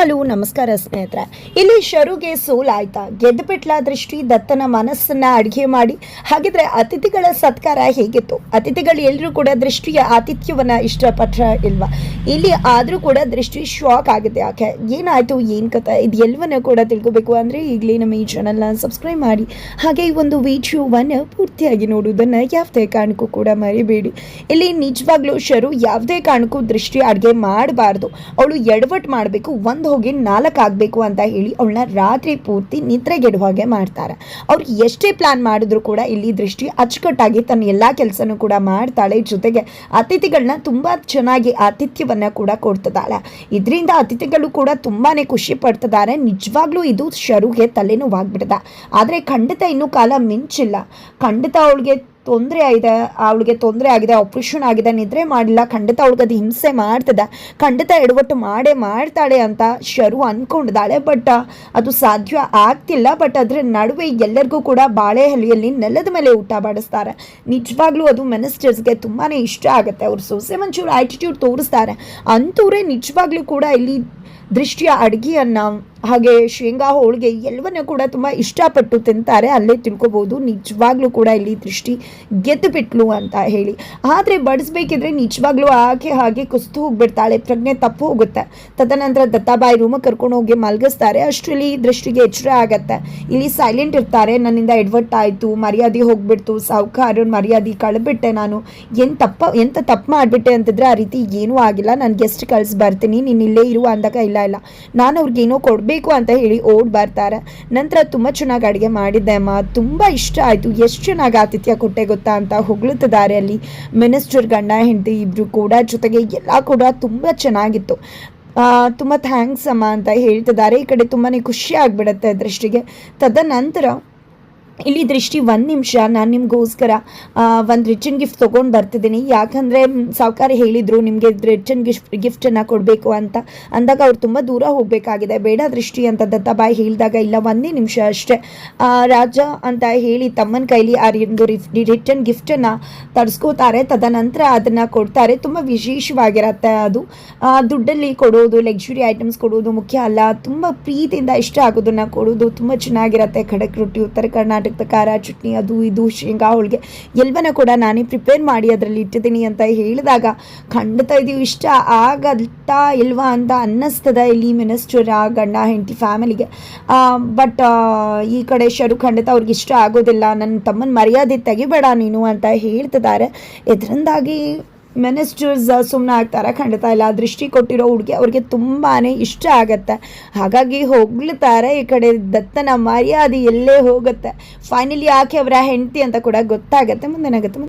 Hello ನಮಸ್ಕಾರ ಸ್ನೇಹಿತರೆ. ಇಲ್ಲಿ ಶರುಗೆ ಸೋಲಾಯ್ತಾ. ಗೆದ್ದುಬಿಟ್ಲ ದೃಷ್ಟಿ, ದತ್ತನ ಮನಸ್ಸನ್ನ ಅಡುಗೆ ಮಾಡಿ. ಹಾಗಿದ್ರೆ ಅತಿಥಿಗಳ ಸತ್ಕಾರ ಹೇಗಿತ್ತು? ಅತಿಥಿಗಳು ಎಲ್ಲರೂ ಕೂಡ ದೃಷ್ಟಿಯ ಆತಿಥ್ಯವನ್ನ ಇಷ್ಟಪಟ್ರ ಇಲ್ವಾ? ಇಲ್ಲಿ ಆದರೂ ಕೂಡ ದೃಷ್ಟಿ ಶಾಕ್ ಆಗಿದೆ. ಯಾಕೆ? ಏನಾಯ್ತು? ಏನ್ ಕಥೆ? ಇದು ಎಲ್ಲವನ್ನ ಕೂಡ ತಿಳ್ಕೊಬೇಕು ಅಂದ್ರೆ ಈಗಲೇ ನಮ್ಮ ಈ ಚಾನಲ್ನ ಸಬ್ಸ್ಕ್ರೈಬ್ ಮಾಡಿ. ಹಾಗೆ ಈ ಒಂದು ವಿಡಿಯೋವನ್ನು ಪೂರ್ತಿಯಾಗಿ ನೋಡುವುದನ್ನ ಯಾವುದೇ ಕಾರಣಕ್ಕೂ ಕೂಡ ಮರಿಬೇಡಿ. ಇಲ್ಲಿ ನಿಜವಾಗ್ಲೂ ಶರು ಯಾವುದೇ ಕಾರಣಕ್ಕೂ ದೃಷ್ಟಿ ಅಡುಗೆ ಮಾಡಬಾರ್ದು. ಅವಳು ಎಡವಟ್ ಮಾಡಬೇಕು. ಒಂದು ಹೋಗಿ ನಾಲ್ಕು ಆಗಬೇಕು ಅಂತ ಹೇಳಿ ಅವಳನ್ನ ರಾತ್ರಿ ಪೂರ್ತಿ ನಿದ್ರೆಗೆಡುವ ಹಾಗೆ ಮಾಡ್ತಾರೆ. ಅವ್ರು ಎಷ್ಟೇ ಪ್ಲಾನ್ ಮಾಡಿದ್ರು ಕೂಡ ಇಲ್ಲಿ ದೃಷ್ಟಿ ಅಚ್ಚುಕಟ್ಟಾಗಿ ತನ್ನ ಎಲ್ಲ ಕೆಲಸನೂ ಕೂಡ ಮಾಡ್ತಾಳೆ. ಜೊತೆಗೆ ಅತಿಥಿಗಳನ್ನ ತುಂಬ ಚೆನ್ನಾಗಿ ಆತಿಥ್ಯವನ್ನು ಕೂಡ ಕೊಡ್ತದಾಳೆ. ಇದರಿಂದ ಅತಿಥಿಗಳು ಕೂಡ ತುಂಬಾ ಖುಷಿ ಪಡ್ತಿದ್ದಾರೆ ನಿಜವಾಗ್ಲೂ ಇದು ಶರುಗೆ ತಲೆನೋವಾಗ್ಬಿಡ್ದ ಆದರೆ ಖಂಡಿತ ಇನ್ನೂ ಕಾಲ ಮಿಂಚಿಲ್ಲ. ಖಂಡಿತ ಅವಳಿಗೆ ತೊಂದರೆ ಆಗಿದೆ, ಅವಳಿಗೆ ತೊಂದರೆ ಆಗಿದೆ ಆಪ್ರೇಷನ್ ಆಗಿದೆ, ನಿದ್ರೆ ಮಾಡಿಲ್ಲ, ಖಂಡಿತ ಅವಳಿಗೆ ಅದು ಹಿಂಸೆ ಮಾಡ್ತದೆ. ಖಂಡಿತ ಎಡವಟ್ಟು ಮಾಡೇ ಮಾಡ್ತಾಳೆ ಅಂತ ಶರು ಅಂದ್ಕೊಂಡಿದ್ದಾಳೆ ಬಟ್ ಅದು ಸಾಧ್ಯ ಆಗ್ತಿಲ್ಲ ಬಟ್ ಅದರ ನಡುವೆ ಎಲ್ಲರಿಗೂ ಕೂಡ ಬಾಳೆಹಲಿಯಲ್ಲಿ ನೆಲದ ಮೇಲೆ ಊಟ ಬಡಿಸ್ತಾರೆ. ನಿಜವಾಗ್ಲೂ ಅದು ಮಿನಿಸ್ಟರ್ಸ್ಗೆ ತುಂಬಾ ಇಷ್ಟ ಆಗುತ್ತೆ. ಅವ್ರು ಸೊಸೆ ಮಂಚೂರು ಆ್ಯಟಿಟ್ಯೂಡ್ ತೋರಿಸ್ತಾರೆ. ಅಂತೂರೇ ನಿಜವಾಗ್ಲೂ ಕೂಡ ಇಲ್ಲಿ ದೃಷ್ಟಿಯ ಅಡುಗೆಯನ್ನು ಹಾಗೆ ಶೇಂಗಾ ಹೋಳಿಗೆ ಎಲ್ಲವನ್ನೂ ಕೂಡ ತುಂಬ ಇಷ್ಟಪಟ್ಟು ತಿಂತಾರೆ. ಅಲ್ಲೇ ತಿಳ್ಕೊಬೋದು. ನಿಜವಾಗ್ಲೂ ಕೂಡ ಇಲ್ಲಿ ದೃಷ್ಟಿ ಗೆದ್ದು ಬಿಟ್ಲು ಅಂತ ಹೇಳಿ. ಆದರೆ ಬಡಿಸ್ಬೇಕಿದ್ರೆ ನಿಜವಾಗ್ಲೂ ಆಕೆ ಹಾಗೆ ಕುಸ್ತು ಹೋಗ್ಬಿಡ್ತಾಳೆ. ಪ್ರಜ್ಞೆ ತಪ್ಪು ಹೋಗುತ್ತೆ. ತದನಂತರ ದತ್ತಾಬಾಯಿ ರೂಮಿಗೆ ಕರ್ಕೊಂಡು ಹೋಗಿ ಮಲಗಿಸ್ತಾರೆ. ಅಷ್ಟರಲ್ಲಿ ದೃಷ್ಟಿಗೆ ಎಚ್ಚರ ಆಗತ್ತೆ. ಇಲ್ಲಿ ಸೈಲೆಂಟ್ ಇರ್ತಾರೆ. ನನ್ನಿಂದ ಎಡ್ವರ್ಟ್ ಆಯಿತು. ಮರ್ಯಾದೆ ಹೋಗ್ಬಿಡ್ತು. ಸಾವುಕಾರ ಮರ್ಯಾದೆ ಕಳೆಬಿಟ್ಟೆ ನಾನು. ಏನು ತಪ್ಪ, ಎಂತ ತಪ್ಪು ಮಾಡಿಬಿಟ್ಟೆ ಅಂತಿದ್ರೆ ಆ ರೀತಿ ಏನೂ ಆಗಿಲ್ಲ. ನಾನು ಗೆಸ್ಟ್ ಕಳ್ಸಿ ಬರ್ತೀನಿ. ನೀನು ಇಲ್ಲೇ ಇರುವ ಅಂದಾಗ ಇಲ್ಲ ಇಲ್ಲ. ನಾನು ಅವ್ರಿಗೆ ಏನೋ ಕೊಡಬೇಕು ಅಂತ ಹೇಳಿ ಓಡ್ ಬರ್ತಾರೆ. ನಂತರ ತುಂಬ ಚೆನ್ನಾಗಿ ಅಡುಗೆ ಮಾಡಿದ್ದೆ. ಅಮ್ಮ, ತುಂಬ ಇಷ್ಟ ಆಯಿತು. ಎಷ್ಟು ಚೆನ್ನಾಗಿ ಆತಿಥ್ಯ ಕೊಟ್ಟೆ ಗೊತ್ತಾ ಅಂತ ಹೊಗಳುತ್ತಿದ್ದಾರೆ ಅಲ್ಲಿ. ಮಿನಿಸ್ಟರ್ ಗಂಡ, ಹೆಂಡತಿ ಇಬ್ಬರು ಕೂಡ ಜೊತೆಗೆ ಎಲ್ಲ ಕೂಡ ತುಂಬ ಚೆನ್ನಾಗಿತ್ತು. ತುಂಬ ಥ್ಯಾಂಕ್ಸ್ ಅಮ್ಮ ಅಂತ ಹೇಳ್ತಿದ್ದಾರೆ. ಈ ಕಡೆ ತುಂಬಾ ಖುಷಿ ಆಗಿಬಿಡುತ್ತೆ ದೃಷ್ಟಿಗೆ. ತದನಂತರ ಇಲ್ಲಿ ದೃಷ್ಟಿ ಒಂದು ನಿಮಿಷ. ನಾನು ನಿಮಗೋಸ್ಕರ ಒಂದು ರಿಟರ್ನ್ ಗಿಫ್ಟ್ ತೊಗೊಂಡು ಬರ್ತಿದ್ದೀನಿ. ಯಾಕಂದರೆ ಸಾವುಕಾರ ಹೇಳಿದರು ನಿಮಗೆ ರಿಟರ್ನ್ ಗಿಫ್ಟ್ ಗಿಫ್ಟನ್ನು ಕೊಡಬೇಕು ಅಂತ. ಅಂದಾಗ ಅವ್ರು ತುಂಬ ದೂರ ಹೋಗಬೇಕಾಗಿದೆ. ಬೇಡ ದೃಷ್ಟಿ ಅಂತ ದತ್ತಾಬಾಯಿ ಹೇಳಿದಾಗ ಇಲ್ಲ, ಒಂದೇ ನಿಮಿಷ ಅಷ್ಟೇ. ರಾಜ ಅಂತ ಹೇಳಿ ತಮ್ಮನ ಕೈಲಿ ಆ ಒಂದು ರಿಟರ್ನ್ ಗಿಫ್ಟನ್ನು ತರಿಸ್ಕೋತಾರೆ. ತದನಂತರ ಅದನ್ನು ಕೊಡ್ತಾರೆ. ತುಂಬ ವಿಶೇಷವಾಗಿರತ್ತೆ ಅದು. ದುಡ್ಡಲ್ಲಿ ಕೊಡೋದು ಲಕ್ಸುರಿ ಐಟಮ್ಸ್ ಕೊಡೋದು ಮುಖ್ಯ ಅಲ್ಲ. ತುಂಬ ಪ್ರೀತಿಯಿಂದ ಇಷ್ಟ ಆಗೋದನ್ನು ಕೊಡೋದು ತುಂಬ ಚೆನ್ನಾಗಿರತ್ತೆ. ಖಡಕ್ ರೊಟ್ಟಿ, ಉತ್ತರ ಕರ್ನಾಟಕದ ಖಾರ, ಚಟ್ನಿ, ಅದು ಇದು, ಶೇಂಗಾ, ಹೋಳಿಗೆ ಎಲ್ಲವನ್ನ ಕೂಡ ನಾನೇ ಪ್ರಿಪೇರ್ ಮಾಡಿ ಅದರಲ್ಲಿ ಇಟ್ಟಿದ್ದೀನಿ ಅಂತ ಹೇಳಿದಾಗ ಖಂಡಿತ ಇದು ಇಷ್ಟ ಆಗತ್ತಾ ಇಲ್ವಾ ಅಂತ ಅನ್ನಿಸ್ತದ ಇಲ್ಲಿ ಮಿನಿಸ್ಟರ್ ಗಂಡ, ಹೆಂಡತಿ ಫ್ಯಾಮಿಲಿಗೆ ಬಟ್ ಈ ಕಡೆ ಶರು ಖಂಡಿತ ಅವ್ರಿಗೆ ಇಷ್ಟ ಆಗೋದಿಲ್ಲ ನನ್ನ ತಮ್ಮನ ಮರ್ಯಾದೆ ತೆಗಿಬೇಡ ನೀನು ಅಂತ ಹೇಳ್ತಿದ್ದಾರೆ. ಇದರಿಂದಾಗಿ ಮಿನಿಸ್ಟರ್ಸ್ ಸುಮ್ಮನೆ ಆಗ್ತಾರೆ. ಖಂಡಿತ ಇಲ್ಲ, ದೃಷ್ಟಿ ಕೊಟ್ಟಿರೋ ಹುಡುಗಿ ಅವ್ರಿಗೆ ತುಂಬಾ ಇಷ್ಟ ಆಗತ್ತೆ. ಹಾಗಾಗಿ ಹೋಗ್ಲತ್ತಾರೆ ಈ ಕಡೆ ದತ್ತನ ಮರ್ಯಾದೆ ಎಲ್ಲೇ ಹೋಗುತ್ತೆ. ಫೈನಲಿ ಆಕೆ ಅವರ ಹೆಂಡತಿ ಅಂತ ಕೂಡ ಗೊತ್ತಾಗತ್ತೆ. ಮುಂದೇನಾಗುತ್ತೆ